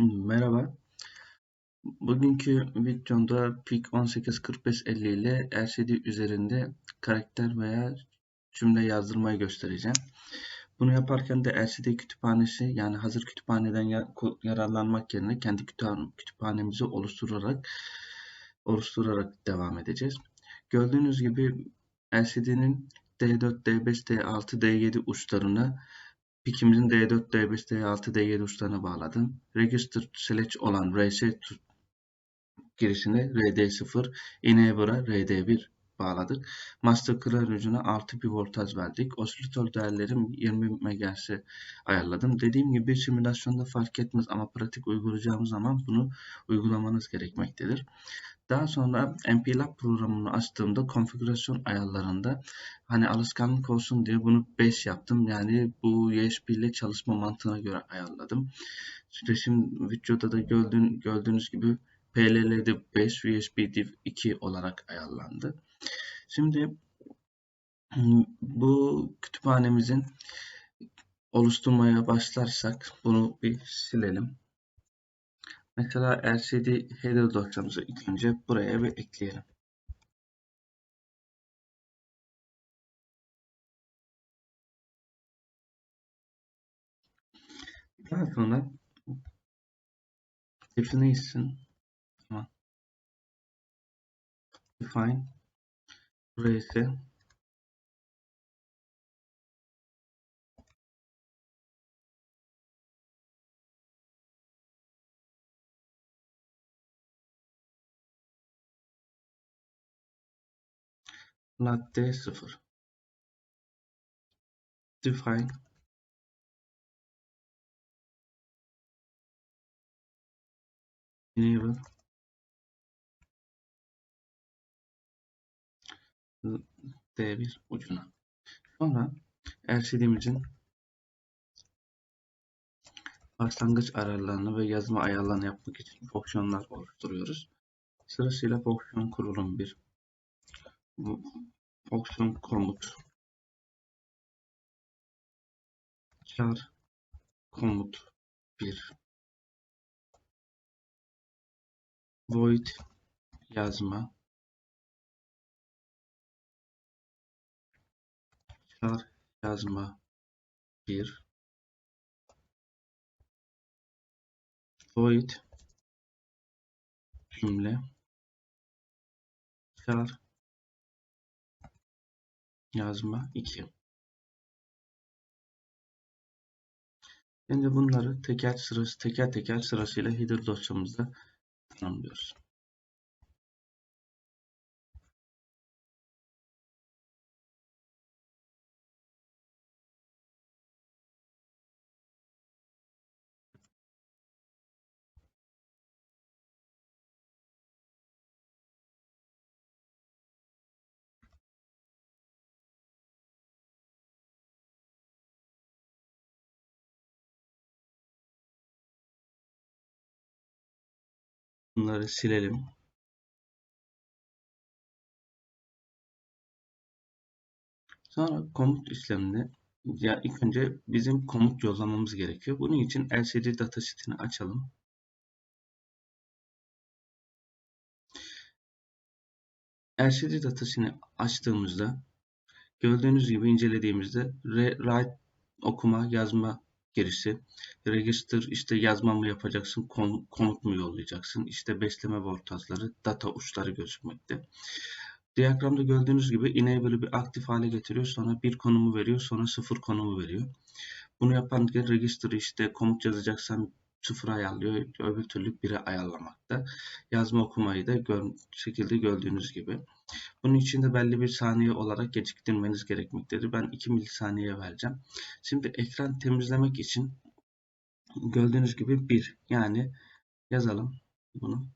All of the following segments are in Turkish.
Merhaba. Bugünkü videomda PIC 184550 ile LCD üzerinde karakter veya cümle yazdırmayı göstereceğim. Bunu yaparken de LCD kütüphanesi yani hazır kütüphaneden yararlanmak yerine kendi kütüphanemizi oluşturarak oluşturarak devam edeceğiz. Gördüğünüz gibi LCD'nin D4, D5, D6, D7 uçlarını Pikimizin D4, D5, D6, D7 uçlarına bağladım. Register select olan RS girişine RD0, Enabler'a RD1 bağladık. Master Clear ucuna artı bir voltaj verdik. Osilatör değerlerim 20 MHz'e ayarladım. Dediğim gibi simülasyonda fark etmez ama pratik uygulayacağımız zaman bunu uygulamanız gerekmektedir. Daha sonra MPLAB programını açtığımda konfigürasyon ayarlarında hani alışkanlık olsun diye bunu 5 yaptım. Yani bu USB ile çalışma mantığına göre ayarladım. İşte şimdi videoda da gördüğün, gördüğünüz gibi PLL'de 5, USB div 2 olarak ayarlandı. Şimdi bu kütüphanemizin oluşturmaya başlarsak bunu bir silelim. Mesela LCD header dosyamızı ilk önce buraya bir ekleyelim. Daha sonra definition tamam. define buraya Madde 0 Define Enable D1 ucuna. Sonra LCD'mizin başlangıç ayarlarını ve yazma ayarlarını yapmak için fonksiyonlar oluşturuyoruz. Sırasıyla fonksiyon kurulum 1, fonksiyon komut. Char komut 1 void yazma. Char yazma 1 void cümle. Char yazma 2. Şimdi bunları teker sırası teker teker sırasıyla header dosyamızda tanımlıyoruz. Bunları silelim. Sonra komut işleminde ya ilk önce bizim komut yollamamız gerekiyor. Bunun için LCD datasheet'ini açalım. LCD datasheet'ini açtığımızda gördüğünüz gibi incelediğimizde write okuma yazma girişi. Register işte yazma mı yapacaksın, komut mu yollayacaksın, işte besleme voltajları, data uçları gözükmekte. Diyagramda gördüğünüz gibi enable'ı bir aktif hale getiriyor. Sonra bir konumu veriyor. Sonra sıfır konumu veriyor. Bunu yapan register işte komut yazacaksan sıfır ayarlıyor. Öbür türlü 1'e ayarlamakta. Yazma okumayı da gör, şekilde gördüğünüz gibi. Bunun için de belli bir saniye olarak geciktirmeniz gerekmektedir. Ben 2 milisaniye vereceğim. Şimdi ekran temizlemek için gördüğünüz gibi 1 yani yazalım bunu.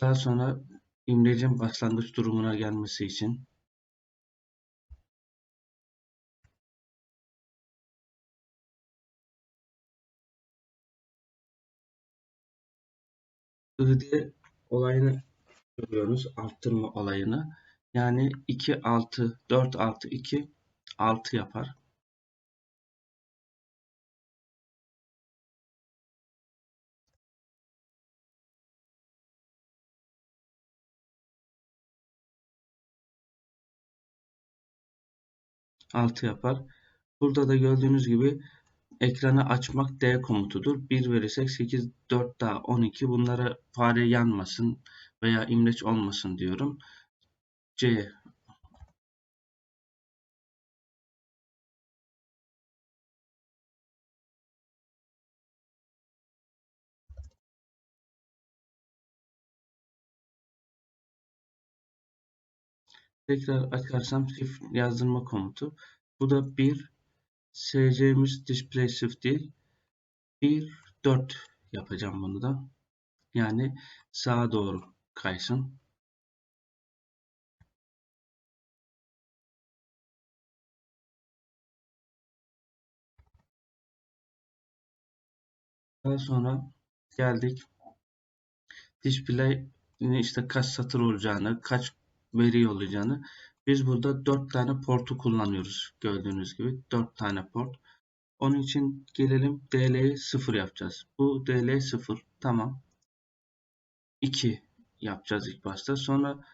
Daha sonra imlecin başlangıç durumuna gelmesi için ID olayını görüyoruz. Arttırma olayını. Yani 2 6 4 artı 2 6 yapar. Altı yapar. Burada da gördüğünüz gibi ekranı açmak D komutudur. 1 verirsek 8, 4 daha 12. Bunlara fare yanmasın veya imleç olmasın diyorum. C Tekrar açarsam shift yazdırma komutu. Bu da 1 SC'miz display değil. 1 4 yapacağım bunu da. Yani sağa doğru kaysın. Daha sonra geldik. Display işte kaç satır olacağını, kaç veri olacağını. Biz burada 4 tane portu kullanıyoruz. Gördüğünüz gibi 4 tane port. Onun için gelelim DL'yi 0 yapacağız. Bu DL 0. Tamam. 2 yapacağız ilk başta. Sonra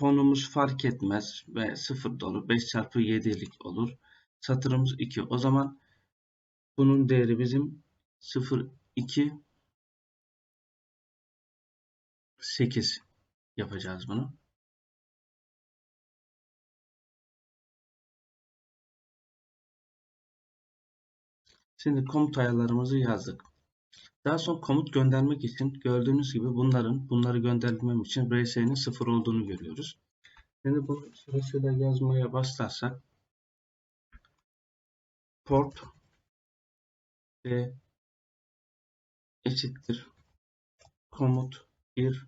fonumuz fark etmez ve 0 dolu 5 çarpı 7'lik olur. Satırımız 2. O zaman bunun değeri bizim 0 2 8 yapacağız bunu. Şimdi komut ayarlarımızı yazdık. Daha sonra komut göndermek için gördüğünüz gibi bunların bunları göndermem için RS'nin 0 olduğunu görüyoruz. Şimdi bu sırasıyla yazmaya başlarsak port ve eşittir komut 1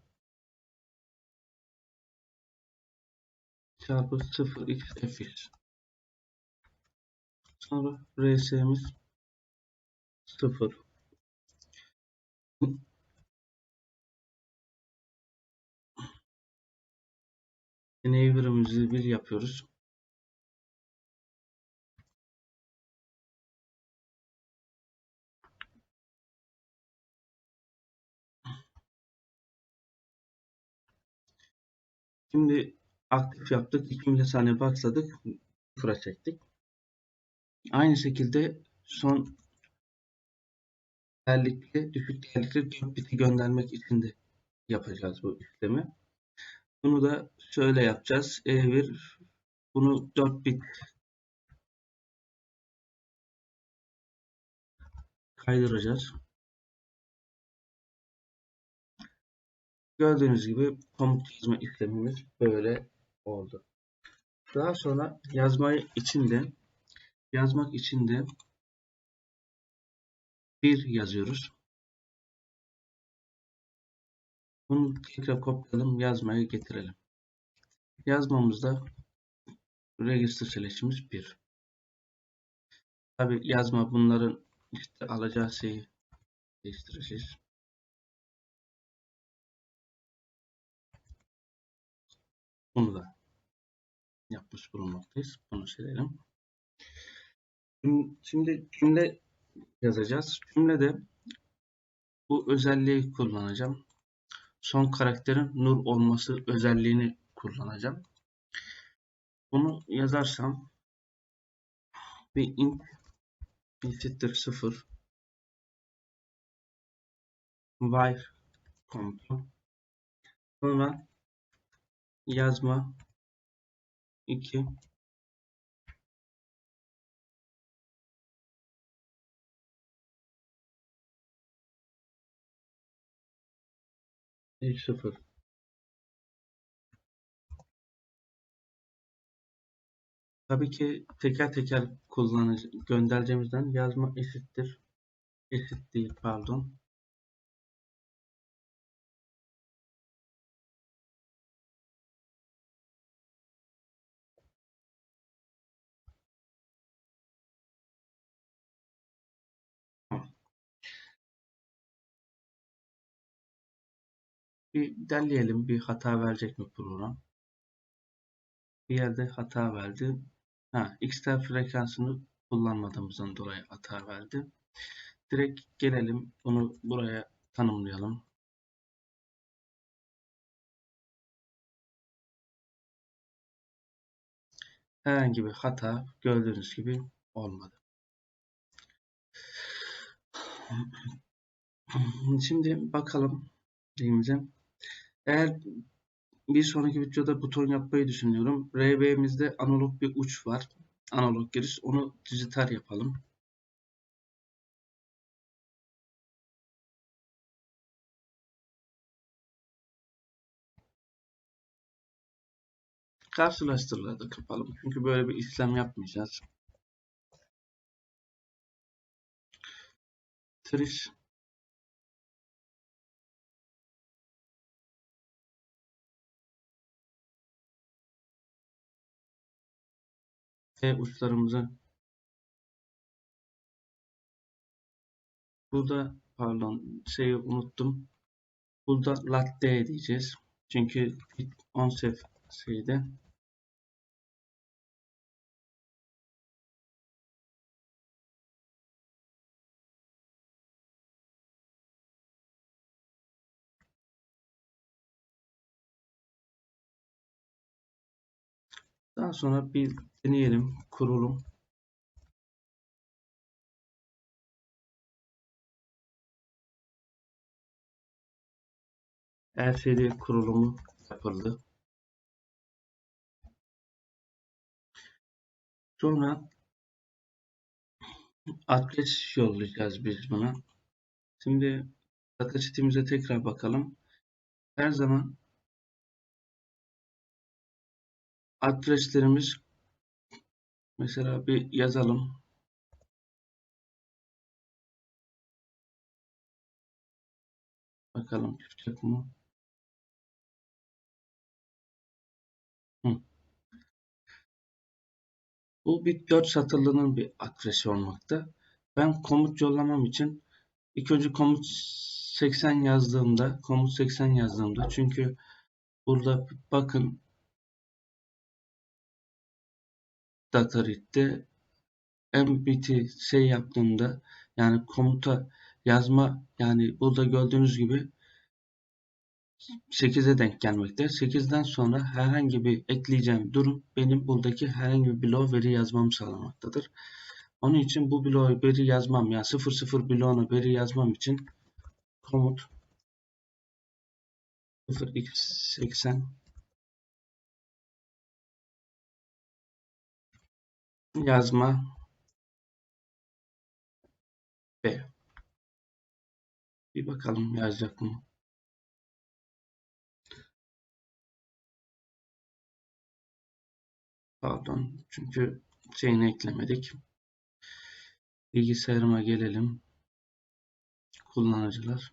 çarpı 0x Sonra rs'miz 0 Neighbor'ımızı 1 yapıyoruz. Şimdi aktif yaptık. 2 milisaniye başladık. Sıfıra çektik. Aynı şekilde son değerlikli, düşük değerlikli 4 biti göndermek için de yapacağız bu işlemi. Bunu da şöyle yapacağız. E1 bunu 4 bit kaydıracağız. Gördüğünüz gibi komut yazma işlemimiz böyle oldu. Daha sonra yazmayı içinde yazmak için de bir yazıyoruz. Bunu tekrar kopyalayalım, yazmaya getirelim. Yazmamızda register seçimimiz 1. Tabi yazma bunların işte alacağı şeyi değiştireceğiz. Bunu da yapmış bulunmaktayız. Bunu silelim. Şimdi cümle yazacağız. Cümlede bu özelliği kullanacağım. Son karakterin nur olması özelliğini kullanacağım. Bunu yazarsam bir int eşittir 0 while komutu sonra yazma 2 0 Tabii ki teker teker kullanıcı göndereceğimizden yazma eşittir. Eşit değil pardon. Bir derleyelim bir hata verecek mi program? bir yerde hata verdi. Ha, Xtel frekansını kullanmadığımızdan dolayı hata verdi. Direkt gelelim bunu buraya tanımlayalım. Herhangi bir hata gördüğünüz gibi olmadı. Şimdi bakalım dilimize. Eğer bir sonraki videoda buton yapmayı düşünüyorum. RB'mizde analog bir uç var. Analog giriş. Onu dijital yapalım. Karşılaştırıları da kapalım. Çünkü böyle bir işlem yapmayacağız. Triş ve uçlarımızı burada pardon şeyi unuttum. Burada latte diyeceğiz. Çünkü onsef şeyde Daha sonra bir deneyelim. Kurulum. LCD kurulumu yapıldı. Sonra adres yollayacağız biz buna. Şimdi datasheet'imize tekrar bakalım. Her zaman adreslerimiz mesela bir yazalım. Bakalım çıkacak mı? Hı. Bu bir 4 satırlının bir adresi olmakta. Ben komut yollamam için ilk önce komut 80 yazdığımda komut 80 yazdığımda çünkü burada bakın data read'de MBT şey yaptığımda yani komuta yazma yani burada gördüğünüz gibi 8'e denk gelmekte. 8'den sonra herhangi bir ekleyeceğim durum benim buradaki herhangi bir bloğu veri yazmamı sağlamaktadır. Onun için bu bloğu veri yazmam yani 00 bloğunu veri yazmam için komut 0x80 yazma B. Bir bakalım yazacak mı? Pardon. Çünkü şeyini eklemedik. Bilgisayarıma gelelim. Kullanıcılar.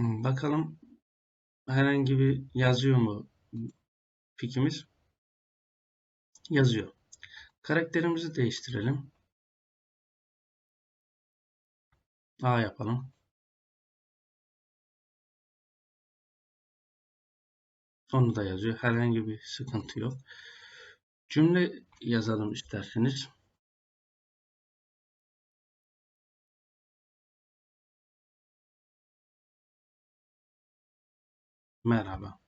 Bakalım herhangi bir yazıyor mu pikimiz? Yazıyor. Karakterimizi değiştirelim. A yapalım. Onu da yazıyor. Herhangi bir sıkıntı yok. Cümle yazalım isterseniz. Merhaba.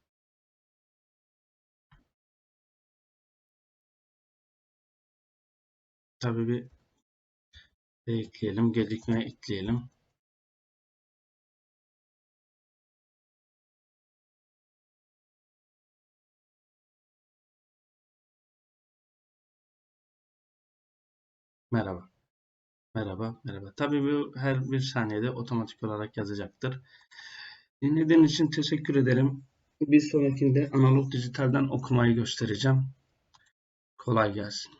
Tabii bir ekleyelim. Gecikme ekleyelim. Merhaba. Merhaba, merhaba. Tabii bu her bir saniyede otomatik olarak yazacaktır. Dinlediğiniz için teşekkür ederim. Bir sonrakinde analog dijitalden okumayı göstereceğim. Kolay gelsin.